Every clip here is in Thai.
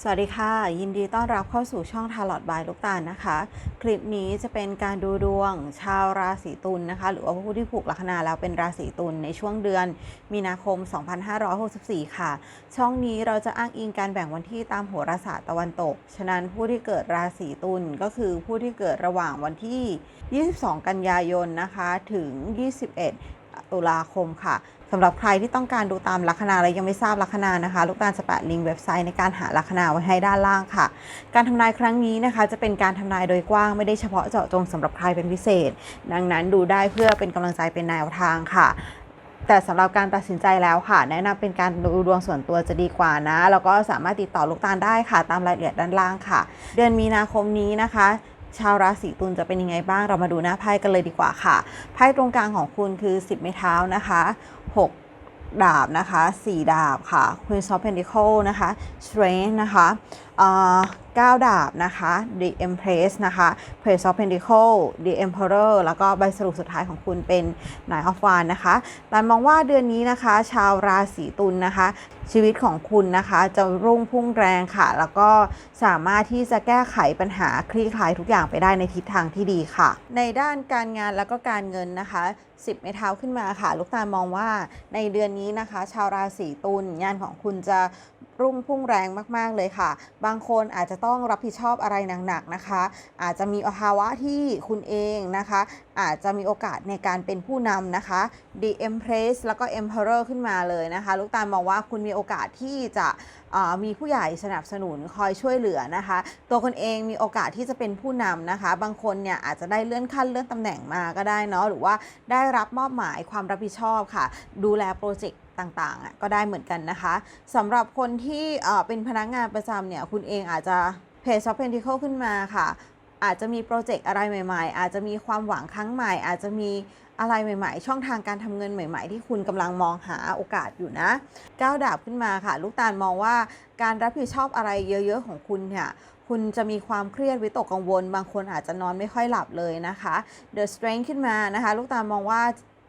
สวัสดีค่ะ ยินดีต้อนรับเข้าสู่ช่องทาร์ลอตบายลูกตาลนะคะ คลิปนี้จะเป็นการดูดวงชาวราศีตุลนนะคะ หรือว่าผู้ที่ผูกลัคนาแล้วเป็นราศีตุลในช่วงเดือนมีนาคม 2564 ค่ะ ช่องนี้เราจะอ้างอิงการแบ่งวันที่ตามโหราศาสตร์ตะวันตก ฉะนั้นผู้ที่เกิดราศีตุลก็คือผู้ที่เกิดระหว่างวันที่ 22 กันยายนนะคะถึง 21 ตุลาคมค่ะสำหรับใครที่ต้องการดูตามลัคนาและยังไม่ทราบลัคนานะคะ ลูกตาลจะแปะลิงก์เว็บไซต์ในการหาลัคนาไว้ให้ด้านล่างค่ะ การทำนายครั้งนี้นะคะ จะเป็นการทำนายโดยกว้างไม่ได้เฉพาะเจาะจงสำหรับใครเป็นพิเศษ ดังนั้นดูได้เพื่อเป็นกำลังใจเป็นแนวทางค่ะแต่สำหรับการตัดสินใจแล้วค่ะ แนะนำเป็นการดูดวงส่วนตัวจะดีกว่านะ แล้วก็สามารถติดต่อลูกตาลได้ค่ะ ตามรายละเอียดด้านล่างค่ะ เดือนมีนาคมนี้นะคะ ชาวราศีตุลจะเป็นยังไงบ้างเรามาดูหน้าไพ่กันเลยดีกว่าค่ะ ไพ่ตรงกลางของคุณคือ 10 ไม้เท้านะคะ 6 ดาบนะคะ 4 ดาบค่ะ Queen of Pentacles นะคะ Strength นะคะเอ่อ9ดาบนะคะ The Empress นะคะ Page of Pentacles The Emperor แล้วก็ใบสรุปสุดท้ายของคุณเป็น Nine of Wands นะคะแต่มองว่าเดือนนี้นะคะ ชาวราศีตุลนะคะ ชีวิตของคุณนะคะจะรุ่งพุ่งแรงค่ะ แล้วก็สามารถที่จะแก้ไขปัญหาคลี่คลายทุกอย่างไปได้ในทิศทางที่ดีค่ะ ในด้านการงานแล้วก็การเงินนะคะ 10 เมท้าขึ้นมาค่ะ ลูกตาลมองว่าในเดือนนี้นะคะ ชาวราศีตุลงานของคุณจะรุ่งพุ่งแรงมาก ๆ เลยค่ะ บางคนอาจจะต้องรับผิดชอบอะไรหนัก ๆ นะคะ อาจจะมีภาวะที่คุณเองนะคะ อาจจะมีโอกาสในการเป็นผู้นำนะคะ The Empress แล้วก็ Emperor ขึ้นมาเลยนะคะ ลูกตาลมองว่าคุณมีโอกาสที่จะมีผู้ใหญ่สนับสนุนคอยช่วยเหลือนะคะ ตัวคนเองมีโอกาสที่จะเป็นผู้นำนะคะ บางคนเนี่ยอาจจะได้เลื่อนขั้นเลื่อนตำแหน่งมาก็ได้เนาะหรือว่าได้รับมอบหมายความรับผิดชอบค่ะ ดูแลโปรเจกต์ต่างๆอะก็ได้เหมือนกันนะคะสำหรับคนที่เป็นพนักงานประจำเนี่ยคุณเองอาจจะเพจ of Pentacle ขึ้นมาค่ะ อาจจะมีโปรเจกต์อะไรใหม่ ๆ อาจจะมีความหวังครั้งใหม่ อาจจะมีอะไรใหม่ ๆ ช่องทางการทำเงินใหม่ ๆ ที่คุณกำลังมองหาโอกาสอยู่นะก้าวดาบขึ้นมาค่ะ ลูกตาลมองว่าการรับผิดชอบอะไรเยอะ ๆ ของคุณเนี่ยคุณจะมีความเครียดวิตกกังวล บางคนอาจจะนอนไม่ค่อยหลับเลยนะคะ The Strength ขึ้นมานะคะ ลูกตาลมองว่า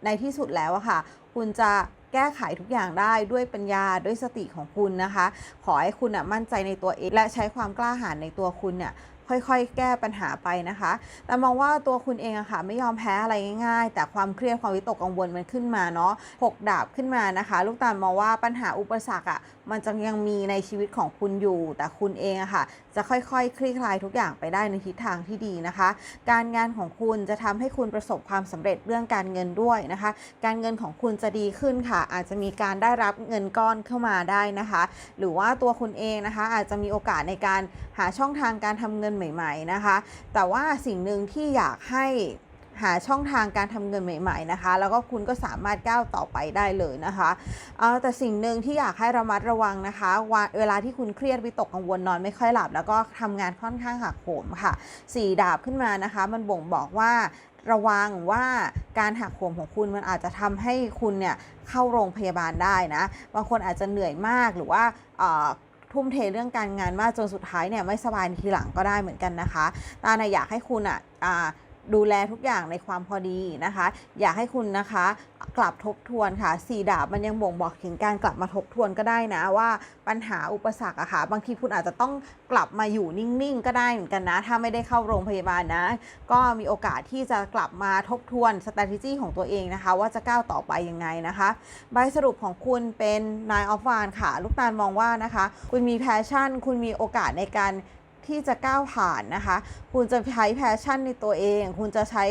ในที่สุดแล้วอะค่ะ คุณจะ แก้ไขทุกอย่างได้ด้วยปัญญาด้วยสติของคุณนะคะ ขอให้คุณอะมั่นใจในตัวเอง และใช้ความกล้าหาญในตัวคุณเนี่ยค่อยๆ แก้ปัญหาไปนะคะ แต่มองว่าตัวคุณเองอะค่ะไม่ยอมแพ้อะไรง่ายๆ แต่ความเครียดความวิตกกังวลมันขึ้นมาเนาะหกดาบขึ้นมานะคะ ลูกตาลมองว่าปัญหาอุปสรรคอะมันจะยังมีในชีวิตของคุณอยู่ แต่คุณเองอะค่ะ จะค่อยๆคลี่คลายทุกอย่างไปได้ในทิศทางที่ดีนะคะ การงานของคุณจะทำให้คุณประสบความสำเร็จเรื่องการเงินด้วยนะคะ การเงินของคุณจะดีขึ้นค่ะ อาจจะมีการได้รับเงินก้อนเข้ามาได้นะคะ หรือว่าตัวคุณเองนะคะ อาจจะมีโอกาสในการหาช่องทางการทำเงินใหม่ ๆนะคะ แต่ว่าสิ่งหนึ่งที่อยากให้ หาช่องทางการทำเงินใหม่ ๆนะคะ แล้วก็คุณก็สามารถก้าวต่อไปได้เลยนะคะแต่สิ่งหนึ่งที่อยากให้ระมัดระวังนะคะวเวลาที่คุณเครียดวิตกกังวลนอนไม่ค่อยหลับ แล้วก็ทำงานค่อนข้างหักโหมค่ะสี่ดาบขึ้นมานะคะ มันบ่งบอกว่าระวังว่าการหักโหมของคุณมันอาจจะทำให้คุณเนี่ยเข้าโรงพยาบาลได้นะ บางคนอาจจะเหนื่อยมากหรือว่าทุ่มเทเรื่องการงานมากจนสุดท้ายเนี่ยไม่สบายทีหลังก็ได้เหมือนกันนะคะ ตาเนยอยากให้คุณอะอ่า ดูแลทุกอย่างในความพอดีนะคะ อยากให้คุณนะคะกลับทบทวนค่ะสีดาบมันยังบ่งบอกถึงการกลับมาทบทวนก็ได้นะว่าปัญหาอุปสรรคอะค่ะ บางทีคุณอาจจะต้องกลับมาอยู่นิ่งๆ ก็ได้เหมือนกันนะ ถ้าไม่ได้เข้าโรงพยาบาลนะ ก็มีโอกาสที่จะกลับมาทบทวน strategy ของตัวเองนะคะ ว่าจะก้าวต่อไปยังไงนะคะ ใบสรุปของคุณเป็น Nine of Wands ค่ะ ลูกตาลมองว่านะคะ คุณมีแพชชั่น คุณมีโอกาสในการ ที่จะก้าวผ่านนะคะ คุณจะใช้แพชชั่นในตัวเอง คุณจะใช้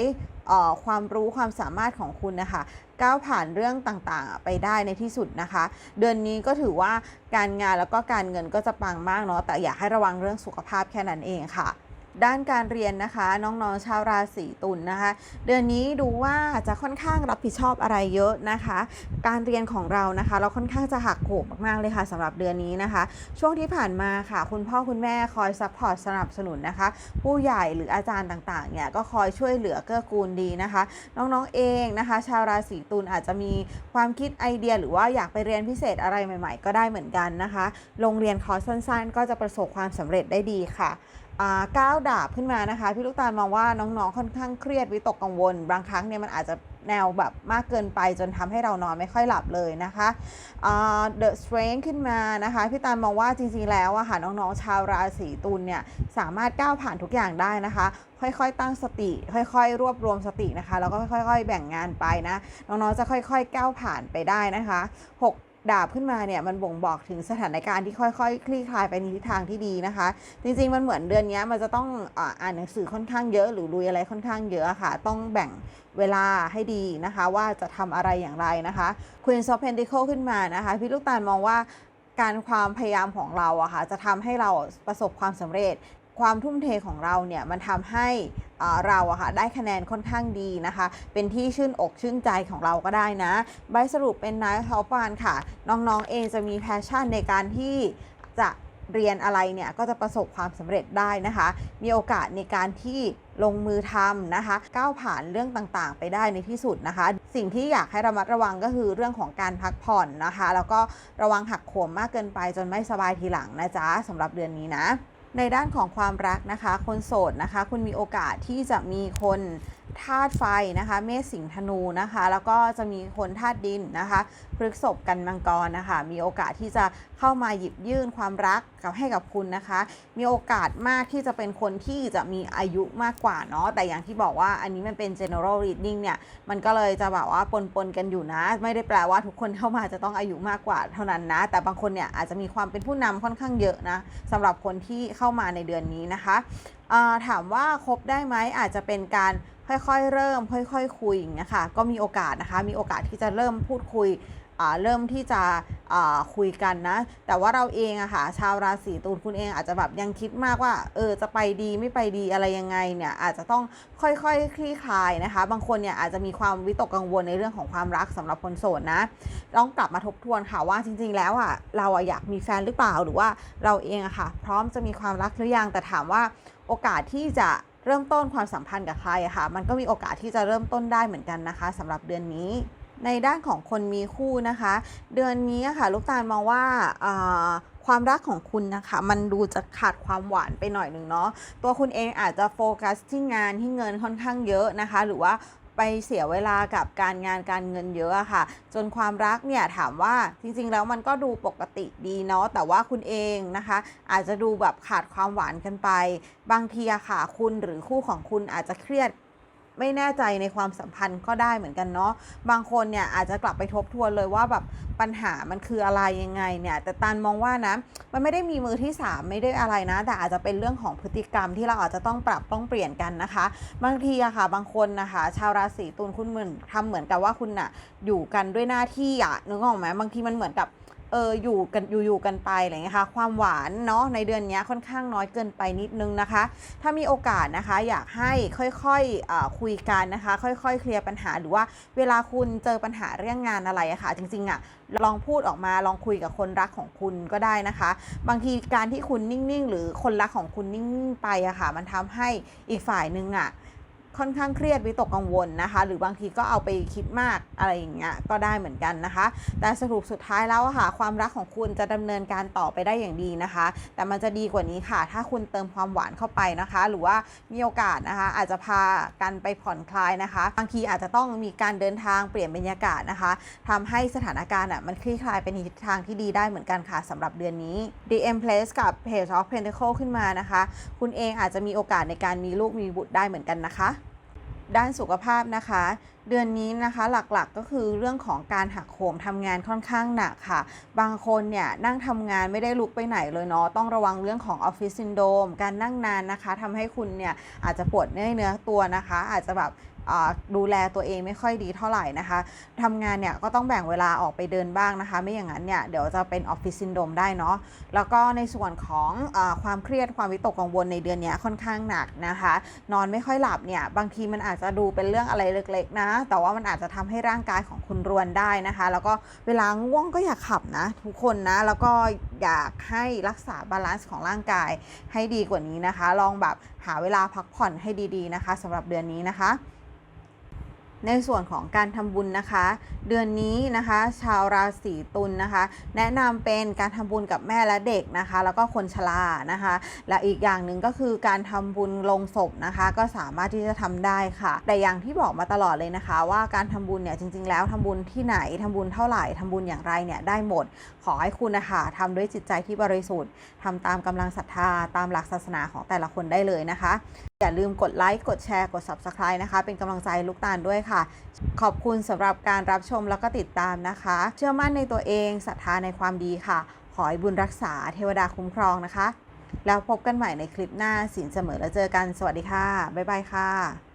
ความรู้ความสามารถของคุณนะคะก้าวผ่านเรื่องต่างๆ ไปได้ในที่สุดนะคะ เดือนนี้ก็ถือว่าการงานแล้วก็การเงินก็จะปังมากเนาะแต่อยากให้ระวังเรื่องสุขภาพแค่นั้นเองค่ะ ด้านการเรียนนะคะ น้องๆชาวราศีตุลนนะคะ เดือนนี้ดูว่าจะค่อนข้างรับผิดชอบอะไรเยอะนะคะ การเรียนของเรานะคะ เราค่อนข้างจะหักโหมมากๆเลยค่ะสำหรับเดือนนี้นะคะ ช่วงที่ผ่านมาค่ะ คุณพ่อคุณแม่คอยซัพพอร์ตสนับสนุนนะคะ ผู้ใหญ่หรืออาจารย์ต่างๆเนี่ยก็คอยช่วยเหลือเกื้อกูลดีนะคะ น้องๆเองนะคะ ชาวราศีตุลอาจจะมีความคิดไอเดีย หรือว่าอยากไปเรียนพิเศษอะไรใหม่ ๆ ก็ได้เหมือนกันนะคะ โรงเรียนคอร์สสั้น ๆ ก็จะประสบความสำเร็จได้ดีค่ะ ก้าวดาบขึ้นมานะคะ พี่ลูกตาลมองว่าน้องๆค่อนข้างเครียดวิตกกังวล บางครั้งเนี่ยมันอาจจะแนวแบบมากเกินไปจนทำให้เรานอนไม่ค่อยหลับเลยนะคะอ่า The Strength ขึ้นมานะคะ พี่ตาลมองว่าจริงๆแล้วอะค่ะน้องๆชาวราศีตุลเนี่ยสามารถก้าวผ่านทุกอย่างได้นะคะ ค่อยๆตั้งสติ ค่อยๆ รวบรวมสตินะคะแล้วก็ค่อยๆ แบ่งงานไปนะน้องๆจะค่อยๆก้าวผ่านไปได้นะคะหก ดาบขึ้นมาเนี่ยมันบ่งบอกถึงสถานการณ์ที่ค่อยๆคลี่คลายไปในทิศทางที่ดีนะคะ จริงๆมันเหมือนเดือนนี้มันจะต้องอ่าอ่านหนังสือค่อนข้างเยอะ หรือลุยอะไรค่อนข้างเยอะค่ะ ต้องแบ่งเวลาให้ดีนะคะ ว่าจะทำอะไรอย่างไรนะคะ Queen of Pentacle ขึ้นมานะคะ พี่ลูกตาลมองว่าการความพยายามของเราอะค่ะจะทำให้เราประสบความสำเร็จ ความทุ่มเทของเราเนี่ยมันทำให้เราอะค่ะได้คะแนนค่อนข้างดีนะคะ เป็นที่ชื่นอกชื่นใจของเราก็ได้นะ ใบสรุปเป็นนายทอปานค่ะ น้องๆเองจะมีแพชชั่นในการที่จะเรียนอะไรเนี่ยก็จะประสบความสำเร็จได้นะคะ มีโอกาสในการที่ลงมือทำนะคะ ก้าวผ่านเรื่องต่างๆ ไปได้ในที่สุดนะคะ สิ่งที่อยากให้ระมัดระวังก็คือเรื่องของการพักผ่อนนะคะ แล้วก็ระวังหักโหมมากเกินไปจนไม่สบายทีหลังนะจ๊ะสำหรับเดือนนี้นะ ในด้านของความรักนะคะ คนโสดนะคะ คุณมีโอกาสที่จะมีคน ธาตุไฟนะคะเมษสิงธนูนะคะ แล้วก็จะมีคนธาตุดินนะคะพฤกษภกันมังกรนะคะ มีโอกาสที่จะเข้ามาหยิบยื่นความรักกับให้กับคุณนะคะ มีโอกาสมากที่จะเป็นคนที่จะมีอายุมากกว่าเนาะแต่อย่างที่บอกว่าอันนี้มันเป็น general reading เนี่ย มันก็เลยจะแบบว่าปนๆกันอยู่นะ ไม่ได้แปลว่าทุกคนเข้ามาจะต้องอายุมากกว่าเท่านั้นนะ แต่บางคนเนี่ยอาจจะมีความเป็นผู้นำค่อนข้างเยอะนะสำหรับคนที่เข้ามาในเดือนนี้นะคะถามว่าคบได้ไหมอาจจะเป็นการ ค่อยๆ เริ่ม ค่อยๆคุยอย่างเงี้ยค่ะก็มีโอกาสนะคะ มีโอกาสที่จะเริ่มพูดคุยเริ่มที่จะคุยกันนะ แต่ว่าเราเองอะค่ะชาวราศีตุลคุณเองอาจจะแบบยังคิดมากว่าเออจะไปดีไม่ไปดีอะไรยังไงเนี่ยอาจจะต้องค่อยๆคคลี่คลายนะคะ บางคนเนี่ยอาจจะมีความวิตกกังวลในเรื่องของความรักสำหรับคนโสดนะต้องกลับมาทบทวนค่ะว่าจริง ๆ แล้วอะเราอะอยากมีแฟนหรือเปล่าหรือว่าเราเองอะค่ะ พร้อมจะมีความรักหรือยังแต่ถามว่าโอกาสที่จะ เริ่มต้นความสัมพันธ์กับใครอะค่ะ มันก็มีโอกาสที่จะเริ่มต้นได้เหมือนกันนะคะสำหรับเดือนนี้ ในด้านของคนมีคู่นะคะ เดือนนี้ค่ะ ลูกตาลมองว่าความรักของคุณนะคะ มันดูจะขาดความหวานไปหน่อยหนึ่งเนาะตัวคุณเองอาจจะโฟกัสที่งานที่เงินค่อนข้างเยอะนะคะ หรือว่า ไปเสียเวลากับการงานการเงินเยอะค่ะ จนความรักเนี่ยถามว่าจริงๆแล้วมันก็ดูปกติดีเนาะแต่ว่าคุณเองนะคะ อาจจะดูแบบขาดความหวานกันไป บางทีอะค่ะคุณหรือคู่ของคุณอาจจะเครียด ไม่แน่ใจในความสัมพันธ์ก็ได้เหมือนกันเนาะบางคนเนี่ยอาจจะกลับไปทบทวนเลยว่าแบบปัญหามันคืออะไรยังไงเนี่ยแต่ตันมองว่านะมันไม่ได้มีมือที่ 3 ไม่ได้อะไรนะ แต่อาจจะเป็นเรื่องของพฤติกรรมที่เราอาจจะต้องปรับต้องเปลี่ยนกันนะคะ บางทีอะค่ะบางคนนะคะ ชาวราศีตุลคุณเหมือนทำเหมือนกับว่าคุณน่ะอยู่กันด้วยหน้าที่อะนึกออกไหมบางทีมันเหมือนกับ เอออยู่กันอยู่อยู่กันไปอะไรเงี้ยค่ะความหวานเนาะในเดือนนี้ค่อนข้างน้อยเกินไปนิดนึงนะคะ ถ้ามีโอกาสนะคะอยากให้ค่อยๆอคุยกันนะคะ ค่อยๆ เคลียร์ปัญหาหรือว่าเวลาคุณเจอปัญหาเรื่องงานอะไรอะค่ะ จริงๆอะลองพูดออกมาลองคุยกับคนรักของคุณก็ได้นะคะ บางทีการที่คุณนิ่งๆ หรือคนรักของคุณนิ่งๆไปอะค่ะ มันทำให้อีกฝ่ายนึงอะ ค่อนข้างเครียดวิตกกังวลนะคะ หรือบางทีก็เอาไปคิดมากอะไรอย่างเงี้ยก็ได้เหมือนกันนะคะ แต่สรุปสุดท้ายแล้วค่ะ ความรักของคุณจะดำเนินการต่อไปได้อย่างดีนะคะ แต่มันจะดีกว่านี้ค่ะ ถ้าคุณเติมความหวานเข้าไปนะคะ หรือว่ามีโอกาสนะคะ อาจจะพากันไปผ่อนคลายนะคะ บางทีอาจจะต้องมีการเดินทางเปลี่ยนบรรยากาศนะคะทำให้สถานการณ์อะมันคลี่คลายไปในทิศทางที่ดีได้เหมือนกันค่ะสำหรับเดือนนี้ DM Place กับ Page of Pentacle ขึ้นมานะคะ คุณเองอาจจะมีโอกาสในการมีลูกมีบุตรได้เหมือนกันนะคะ ด้านสุขภาพนะคะ เดือนนี้นะคะหลักๆก็คือเรื่องของการหักโหมทำงานค่อนข้างหนักค่ะ บางคนเนี่ยนั่งทำงานไม่ได้ลุกไปไหนเลยเนาะต้องระวังเรื่องของออฟฟิศซินโดมการนั่งนานนะคะทำให้คุณเนี่ยอาจจะปวดเนื้อเนื้อตัวนะคะ อาจจะแบบ ดูแลตัวเองไม่ค่อยดีเท่าไหร่นะคะทำงานเนี่ยก็ต้องแบ่งเวลาออกไปเดินบ้างนะคะ ไม่อย่างนั้นเนี่ยเดี๋ยวจะเป็นออฟฟิศซินโดมได้เนาะแล้วก็ในส่วนของอความเครียดความวิตกกังวลในเดือนนี้ค่อนข้างหนักนะคะ นอนไม่ค่อยหลับเนี่ยบางทีมันอาจจะดูเป็นเรื่องอะไรเล็กๆนะ แต่ว่ามันอาจจะทำให้ร่างกายของคุณรวนได้นะคะ แล้วก็เวลาง่วงก็อย่าขับนะทุกคนนะแล้วก็อยากให้รักษาบาลานซ์ของร่างกายให้ดีกว่านี้นะคะ ลองแบบหาเวลาพักผ่อนให้ดีๆนะคะสำหรับเดือนนี้นะคะ ในส่วนของการทำบุญนะคะ เดือนนี้นะคะ ชาวราศีตุลนะคะ แนะนำเป็นการทำบุญกับแม่และเด็กนะคะ แล้วก็คนชรานะคะ และอีกอย่างหนึ่งก็คือการทำบุญลงศพนะคะ ก็สามารถที่จะทำได้ค่ะ แต่อย่างที่บอกมาตลอดเลยนะคะ ว่าการทำบุญเนี่ยจริง ๆ แล้วทำบุญที่ไหนทำบุญเท่าไหร่ทำบุญอย่างไรเนี่ยได้หมด ขอให้คุณนะคะทำด้วยจิตใจที่บริสุทธิ์ทำตามกำลังศรัทธาตามหลักศาสนาของแต่ละคนได้เลยนะคะ อย่าลืมกดไลค์ กดแชร์ กด Subscribe นะคะ เป็นกำลังใจลูกตาลด้วยค่ะ ขอบคุณสำหรับการรับชมแล้วก็ติดตามนะคะ เชื่อมั่นในตัวเองศรัทธาในความดีค่ะ ขอให้บุญรักษาเทวดาคุ้มครองนะคะ แล้วพบกันใหม่ในคลิปหน้าสินเสมอแล้วเจอกัน สวัสดีค่ะ บ๊ายบายค่ะ